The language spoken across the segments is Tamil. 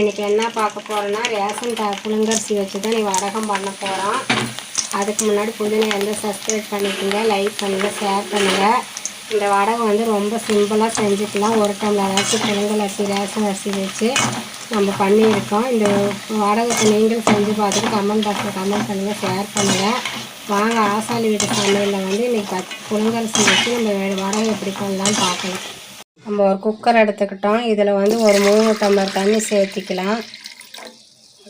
இன்றைக்கி என்ன பார்க்க போகிறோன்னா ரேஷன் கா புழுங்கரிசி வச்சு தான் நீ வடகம் பண்ண போகிறோம் அதுக்கு முன்னாடி புதினை வந்து சப்ஸ்கிரைப் பண்ணிக்கோங்க லைக் பண்ணுங்கள் ஷேர் பண்ணுங்கள் இந்த வடகம் வந்து ரொம்ப சிம்பிளாக செஞ்சுக்கலாம். ஒரு டம்ளர் அரிசி புழுங்கல் அரிசி ரேஷன் அரிசி வச்சு நம்ம பண்ணியிருக்கோம். இந்த வடகத்தை நீங்களும் செஞ்சு பார்த்துட்டு கமெண்ட் பாக்ஸில் கமெண்ட் பண்ணுங்கள் ஷேர் பண்ணுங்கள் வாங்க ஆசாலி வீட்டு சமையலில் வந்து இன்றைக்கி பத் புழுங்கரிசி வச்சு நம்ம வடகம் எப்படி பண்ணலாம்னு பார்க்கலாம். நம்ம ஒரு குக்கர் எடுத்துக்கிட்டோம். இதில் வந்து ஒரு மூணு டம்ளர் தண்ணி சேர்த்திக்கலாம்.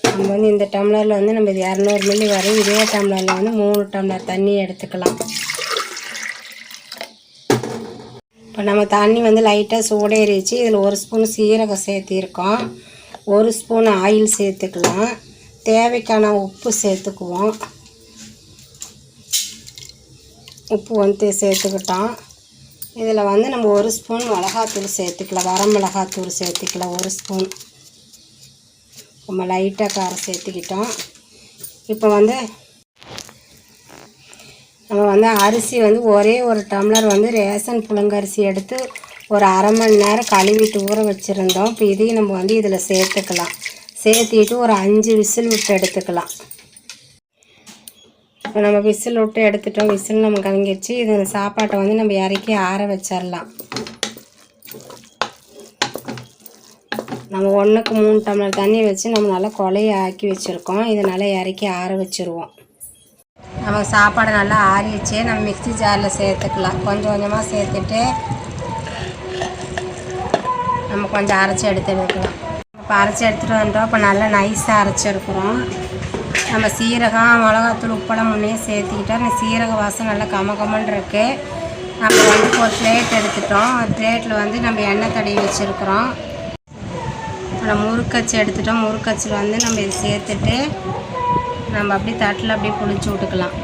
நம்ம வந்து இந்த டம்ளரில் வந்து நம்ம இது இரநூறு மில்லி வரும் இதே டம்ளரில் வந்து மூணு டம்ளர் தண்ணி எடுத்துக்கலாம். இப்போ நம்ம தண்ணி வந்து லைட்டாக சூடேறிச்சு. இதில் ஒரு ஸ்பூன் சீரகம் சேர்த்திருக்கோம். ஒரு ஸ்பூன் ஆயில் சேர்த்துக்கலாம். தேவைக்கான உப்பு சேர்த்துக்குவோம். உப்பு வந்து சேர்த்துக்கிட்டோம். இதில் வந்து நம்ம ஒரு ஸ்பூன் மிளகாத்தூள் சேர்த்துக்கலாம். வர மிளகாத்தூள் சேர்த்துக்கலாம். ஒரு ஸ்பூன். நம்ம லைட்டாக காரம் சேர்த்துக்கிட்டோம். இப்போ வந்து நம்ம வந்து அரிசி வந்து ஒரே ஒரு டம்ளர் வந்து ரேஷன் புழுங்கரிசி எடுத்து ஒரு அரை மணி நேரம் கழுவிட்டு ஊற வச்சுருந்தோம். இப்போ இதையும் நம்ம வந்து இதில் சேர்த்துக்கலாம். சேர்த்திட்டு ஒரு அஞ்சு விசில் விட்டு எடுத்துக்கலாம். இப்போ நம்ம விசில் விட்டு எடுத்துட்டோம். விசில் நம்ம கலங்கிடுச்சு இது சாப்பாட்டை வந்து நம்ம இறக்கி ஆற வச்சிடலாம் நம்ம ஒன்றுக்கு மூணு டம்ளர் தண்ணி வச்சு நம்ம நல்லா கொலையை ஆக்கி வச்சுருக்கோம். இதை நல்லா இறக்கி ஆற வச்சுருவோம். நம்ம சாப்பாடு நல்லா ஆறிடுச்சு. நம்ம மிக்ஸி ஜாரில் சேர்த்துக்கலாம். கொஞ்சம் கொஞ்சமாக சேர்த்துட்டு நம்ம கொஞ்சம் அரைச்சி எடுத்து வைக்கலாம். இப்போ அரைச்சி எடுத்துகிட்டு வந்துட்டோம். இப்போ நல்லா நைஸாக அரைச்சிருக்குறோம் நம்ம சீரகம் மிளகாத்தூள் உப்பெல்லாம் முன்னே சேர்த்துக்கிட்டா அந்த சீரக வாசம் நல்லா கம கமன்னு இருக்குது நம்ம வந்து ஒரு பிளேட் எடுத்துட்டோம். பிளேட்டில் வந்து நம்ம எண்ணெய் தடவி வச்சுருக்குறோம். நம்ம முறுக்கச்சி எடுத்துட்டோம். முறுக்கச்சில் வந்து நம்ம இதை சேர்த்துட்டு நம்ம அப்படியே தட்டில் அப்படியே புளிச்சு விட்டுக்கலாம்.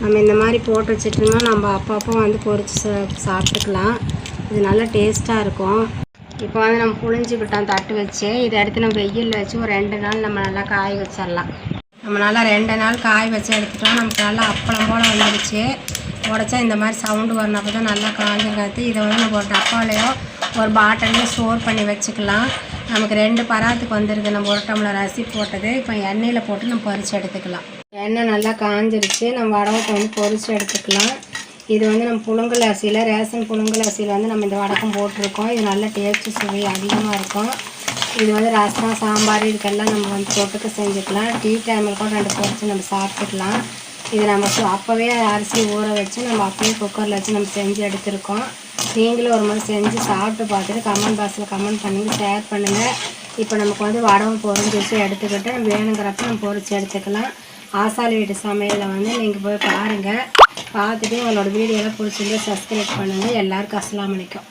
நம்ம இந்த மாதிரி போட்டு வச்சுட்டோம்னா நம்ம அப்பப்போ வந்து பொறிச்சு சா- சாப்பிட்டுக்கலாம். இது நல்லா டேஸ்ட்டாக இருக்கும். இப்போ வந்து நம்ம புழிஞ்சுக்கிட்டோம் தட்டு வச்சு. இதை எடுத்து நம்ம வெயிலில் வச்சு ஒரு ரெண்டு நாள் நம்ம நல்லா காய வச்சிடலாம். நம்ம நல்லா ரெண்டு நாள் காய வச்சு எடுத்துட்டோம். நமக்கு நல்லா அப்பளம் போல் வந்துடுச்சு உடச்சா இந்த மாதிரி சவுண்டு வரணும் தான் நல்லா காஞ்சிருக்காது இதை வந்து நம்ம ஒரு டப்பாலையோ ஒரு பாட்டிலையோ ஸ்டோர் பண்ணி வச்சுக்கலாம். நமக்கு ரெண்டு பராத்துக்கு வந்துடுது நம்ம ஒரு டம்ளர் அரிசி போட்டது. இப்போ எண்ணெயில் போட்டு நம்ம பொரிச்சு எடுத்துக்கலாம். எண்ணெய் நல்லா காஞ்சிருச்சு. நம்ம வடவத்தை வந்து பொரிச்சு எடுத்துக்கலாம். இது வந்து நம்ம புழுங்கல் அரிசியில் ரேஷன் புழுங்கல் அரிசியில் வந்து நம்ம இந்த வடக்கம் போட்டிருக்கோம். இது நல்ல டேஸ்ட்டு சுவை அதிகமாக இருக்கும். இது வந்து ரசம் சாம்பார் இதுக்கெல்லாம் நம்ம வந்து தொட்டுக்க செஞ்சுக்கலாம். டீ டைமில் கூட ரெண்டு பொறிச்சு நம்ம சாப்பிட்டுக்கலாம். இது நம்ம சு- அப்போவே அரிசி ஊற வச்சு நம்ம அப்போவே குக்கரில் வச்சு நம்ம செஞ்சு எடுத்திருக்கோம். நீங்களும் ஒரு முறை செஞ்சு சாப்பிட்டு பார்த்துட்டு கமெண்ட் பாக்ஸில் கமெண்ட் பண்ணுங்கள் ஷேர் பண்ணுங்கள் இப்போ நமக்கு வந்து வடகம் பொரிஞ்சிச்சு எடுத்துக்கிட்டு வேணுங்கிறப்ப நம்ம பொறிச்சு எடுத்துக்கலாம். ஆசாலி வீட்டு சமையலில் வந்து நீங்கள் போய் பாருங்கள் பார்த்துட்டு உங்களோட வீடியோலாம் பிடிச்சிருந்து சப்ஸ்கிரைப் பண்ணுங்கள் எல்லாருக்கும் அஸ்லாம் அலைக்கும்.